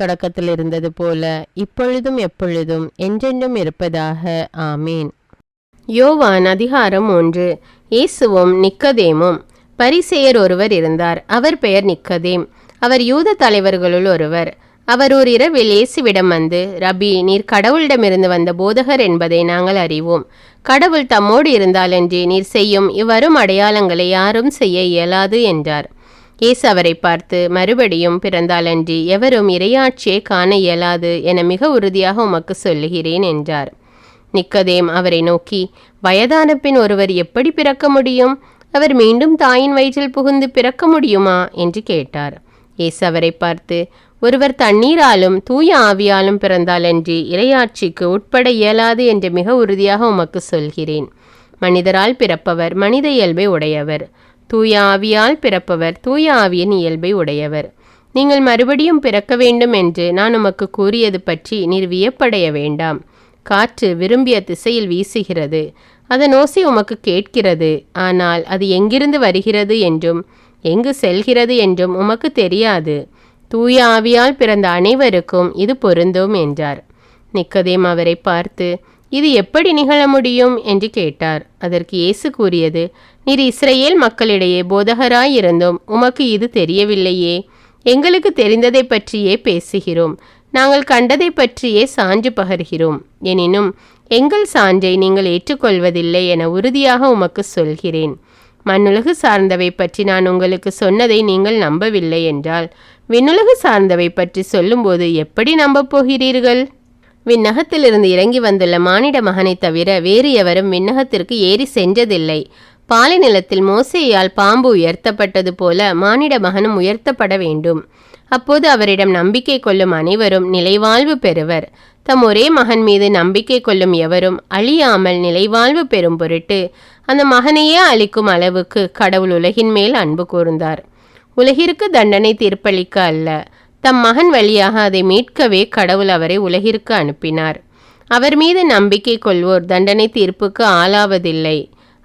தொடக்கத்தில் இருந்தது போல இப்பொழுதும் எப்பொழுதும் என்றென்றும் இருப்பதாக. ஆமீன். யோவான் அதிகாரம் ஒன்று. இயேசுவும் நிக்கதேமும் பரிசேயர் ஒருவர் இருந்தார். அவர் பெயர் நிக்கதேம். அவர் யூத தலைவர்களுள் ஒருவர். அவர் ஒரு இரவில் இயேசுவிடம் வந்து ரபி நீர் கடவுளிடமிருந்து வந்த போதகர் என்பதை நாங்கள் அறிவோம். கடவுள் தம்மோடு இருந்தாலன்றி நீர் செய்யும் இவ்வரும் அடையாளங்களை யாரும் செய்ய இயலாது என்றார். இயேசு அவரை பார்த்து மறுபடியும் பிறந்தாலன்றி எவரும் இறையாட்சியை காண இயலாது என மிக உறுதியாக உமக்கு சொல்லுகிறேன் என்றார். நிக்கதேம் அவரை நோக்கி வயதான பின் ஒருவர் எப்படி பிறக்க முடியும்? அவர் மீண்டும் தாயின் வயிற்றில் புகுந்து பிறக்க முடியுமா? என்று கேட்டார். இயேசு அவரை பார்த்து ஒருவர் தண்ணீராலும் தூய ஆவியாலும் பிறந்தாலன்றி இறையாட்சிக்கு உட்பட இயலாது என்று மிக உறுதியாக உமக்கு சொல்கிறேன். மனிதரால் பிறப்பவர் மனித இயல்பை உடையவர். தூய ஆவியால் பிறப்பவர் தூய ஆவியின் இயல்பை உடையவர். நீங்கள் மறுபடியும் பிறக்க வேண்டும் என்று நான் உமக்கு கூறியது பற்றி நீர் வியப்படைய வேண்டாம். காற்று விரும்பிய திசையில் வீசுகிறது. அதன் ஓசை உமக்கு கேட்கிறது. ஆனால் அது எங்கிருந்து வருகிறது என்றும் எங்கு செல்கிறது என்றும் உமக்கு தெரியாது. தூய ஆவியால் பிறந்த அனைவருக்கும் இது பொருந்தும் என்றார். நிக்கதேம் அவரை பார்த்து இது எப்படி நிகழ முடியும்? என்று கேட்டார். அதற்கு இயேசு கூறியது நீர் இஸ்ரேல் மக்களிடையே போதகராயிருந்தும் உமக்கு இது தெரியவில்லையே. எங்களுக்கு தெரிந்ததை பற்றியே பேசுகிறோம். நாங்கள் கண்டதை பற்றியே சான்று பகர்கிறோம். எனினும் எங்கள் சான்றை நீங்கள் ஏற்றுக்கொள்வதில்லை என உறுதியாக உமக்கு சொல்கிறேன். மண்ணுலகு சார்ந்தவை பற்றி நான் உங்களுக்கு சொன்னதை நீங்கள் நம்பவில்லை என்றால் விண்ணுலகு சார்ந்தவை பற்றி சொல்லும்போது எப்படி நம்பப் போகிறீர்கள்? விண்ணகத்திலிருந்து இறங்கி வந்துள்ள மானிட மகனை தவிர வேறு எவரும் விண்ணகத்திற்கு ஏறி சென்றதில்லை. பாலைநிலத்தில் மோசையால் பாம்பு உயர்த்தப்பட்டது போல மானிட மகனும் உயர்த்தப்பட வேண்டும். அப்போது அவரிடம் நம்பிக்கை கொள்ளும் அனைவரும் நிலைவாழ்வு பெறுவர். தம் ஒரே மகன் மீது நம்பிக்கை கொள்ளும் எவரும் அழியாமல் நிலைவாழ்வு பெறும் பொருட்டு அந்த மகனையே அளிக்கும் அளவுக்கு கடவுள் உலகின் மேல் அன்பு கூர்ந்தார். உலகிற்கு தண்டனை தீர்ப்பளிக்க அல்ல. தம் மகன் வழியாக அதை மீட்கவே கடவுள் அவரை உலகிற்கு அனுப்பினார். அவர் மீது நம்பிக்கை கொள்வோர் தண்டனை தீர்ப்புக்கு ஆளாவதில்லை.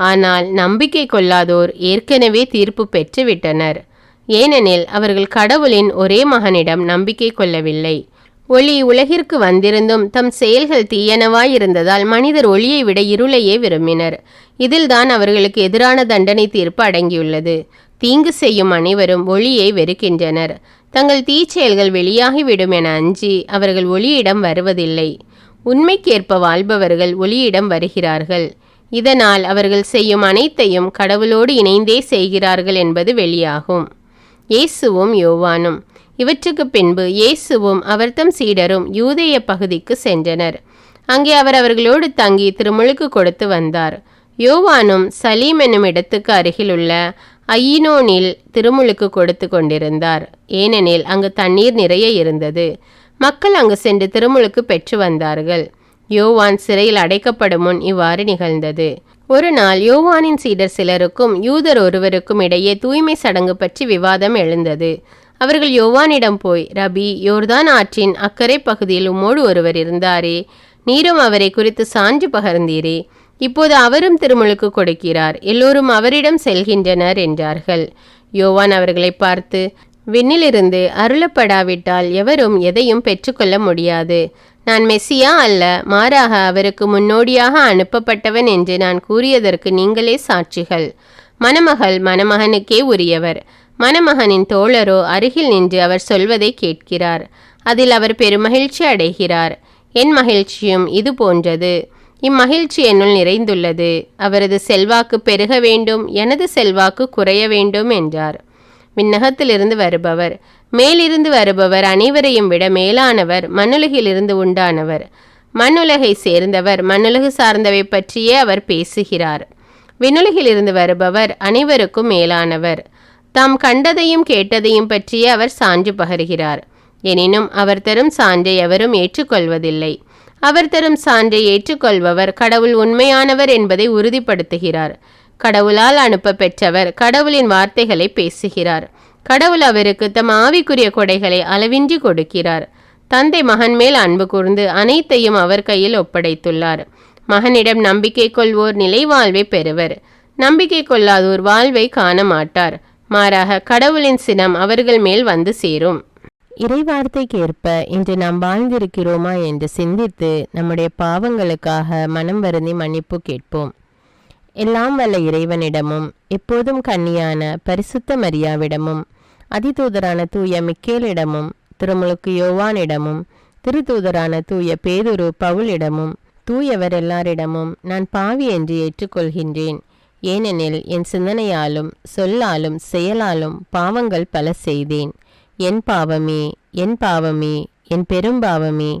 ஆனால் நம்பிக்கை கொள்ளாதோர் ஏற்கனவே தீர்ப்பு பெற்றுவிட்டனர். ஏனெனில் அவர்கள் கடவுளின் ஒரே மகனிடம் நம்பிக்கை கொள்ளவில்லை. ஒளி உலகிற்கு வந்திருந்தும் தம் செயல்கள் தீயனவாயிருந்ததால் மனிதர் ஒளியை விட இருளையே விரும்பினர். இதில்தான் அவர்களுக்கு எதிரான தண்டனை தீர்ப்பு அடங்கியுள்ளது. தீங்கு செய்யும் அனைவரும் ஒளியை வெறுக்கின்றனர். தங்கள் தீச்செயல்கள் வெளியாகிவிடும் என அஞ்சி அவர்கள் ஒளியிடம் வருவதில்லை. உண்மைக்கேற்ப வாழ்பவர்கள் ஒளியிடம் வருகிறார்கள். இதனால் அவர்கள் செய்யும் அனைத்தையும் கடவுளோடு இணைந்தே செய்கிறார்கள் என்பது வெளியாகும். இயேசுவும் யோவானும். இவற்றுக்கு பின்பு இயேசுவும் அவர்தம் சீடரும் யூதேய பகுதிக்கு சென்றனர். அங்கே அவர் அவர்களோடு தங்கி திருமுழுக்கு கொடுத்து வந்தார். யோவானும் சலீம் என்னும் இடத்துக்கு அருகிலுள்ள ஐயினோனில் திருமுழுக்கு கொடுத்து கொண்டிருந்தார். ஏனெனில் அங்கு தண்ணீர் நிறைய இருந்தது. மக்கள் அங்கு சென்று திருமுழுக்கு பெற்று வந்தார்கள். யோவான் சிறையில் அடைக்கப்படும் முன் இவ்வாறு நிகழ்ந்தது. ஒரு நாள் யோவானின் சீடர் சிலருக்கும் யூதர் ஒருவருக்கும் இடையே தூய்மை சடங்கு பற்றி விவாதம் எழுந்தது. அவர்கள் யோவானிடம் போய் ரபி யோர்தான் ஆற்றின் அக்கறை பகுதியில் உம்மோடு ஒருவர் இருந்தாரே நீரும் அவரை குறித்து சான்று பகர்ந்தீரே. இப்போது அவரும் திருமுழுக்கு கொடுக்கிறார் எல்லோரும் அவரிடம் செல்கின்றனர் என்றார்கள். யோவான் அவர்களை பார்த்து விண்ணிலிருந்து அருளப்படாவிட்டால் எவரும் எதையும் பெற்றுக்கொள்ள முடியாது. நான் மெஸ்ஸியா அல்ல மாறாக அவருக்கு முன்னோடியாக அனுப்பப்பட்டவன் என்று நான் கூறியதற்கு நீங்களே சாட்சிகள். மணமகள் மணமகனுக்கே உரியவர். மணமகனின் தோழரோ அருகில் நின்று அவர் சொல்வதை கேட்கிறார். அதில் அவர் பெருமகிழ்ச்சி அடைகிறார். என் மகிழ்ச்சியும் இது போன்றது. இம்மகிழ்ச்சி என்னுள் நிறைந்துள்ளது. அவரது செல்வாக்கு பெருக வேண்டும் எனது செல்வாக்கு குறைய வேண்டும் என்றார். விண்ணகத்திலிருந்து வருபவர். மேலிருந்து வருபவர் அனைவரையும் விட மேலானவர் மண்ணுலகிலிருந்து உண்டானவர். மண்ணுலகை சேர்ந்தவர் மண்ணுலகு சார்ந்தவை பற்றியே அவர் பேசுகிறார். விண்ணுலகிலிருந்து வருபவர் அனைவருக்கும் மேலானவர். தாம் கண்டதையும் கேட்டதையும் பற்றியே அவர் சான்று பகர்கிறார். எனினும் அவர் தரும் சான்றை எவரும் ஏற்றுக்கொள்வதில்லை. அவர் தரும் சான்றை ஏற்றுக்கொள்பவர் கடவுள் உண்மையானவர் என்பதை உறுதிப்படுத்துகிறார். கடவுளால் அனுப்ப பெற்றவர் கடவுளின் வார்த்தைகளை பேசுகிறார். கடவுள் அவருக்கு தம் ஆவிக்குரிய கொடைகளை அளவின்றி கொடுக்கிறார். தந்தை மகன் மேல் அன்பு கூர்ந்து அனைத்தையும் அவர் கையில் ஒப்படைத்துள்ளார். மகனிடம் நம்பிக்கை கொள்வோர் நிலை வாழ்வை பெறுவர். நம்பிக்கை கொள்ளாதோர் வாழ்வை காண மாட்டார். மாறாக கடவுளின் சினம் அவர்கள் மேல் வந்து சேரும். இறைவார்த்தைக்கேற்ப இன்று நாம் வாழ்ந்திருக்கிறோமா என்று சிந்தித்து நம்முடைய பாவங்களுக்காக மனம் வருந்தி மன்னிப்பு கேட்போம். எல்லாம் வல்ல இறைவனிடமும் எப்போதும் கன்னியான பரிசுத்த மரியாவிடமும் அதிதூதரான தூய மிக்கேலிடமும் திருமுழுக்கு யோவானிடமும் திருத்தூதரான தூய பேதுரு பவுலிடமும் தூயவர் எல்லாரிடமும் நான் பாவி என்று ஏற்றுக்கொள்கின்றேன். ஏனெனில் என் சிந்தனையாலும் சொல்லாலும் செயலாலும் பாவங்கள் பல செய்தேன். என் பாவமே என் பாவமே என் பெரும் பாவமே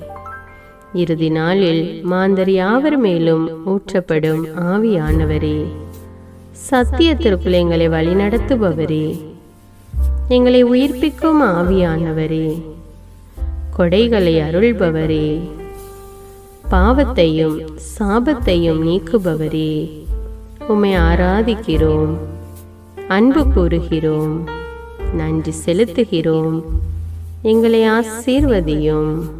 இறுதி நாளில் மாந்தர் யாவர் மேலும் ஊற்றப்படும் ஆவியானவரே. சத்தியத்திற்குள் எங்களை வழிநடத்துபவரே எங்களை உயிர்ப்பிக்கும் ஆவியானவரே. கொடைகளை அருள்பவரே. பாவத்தையும் சாபத்தையும் நீக்குபவரே. உம்மை ஆராதிக்கிறோம் அன்பு கூறுகிறோம் நன்றி செலுத்துகிறோம் எங்களை ஆசீர்வதியும்.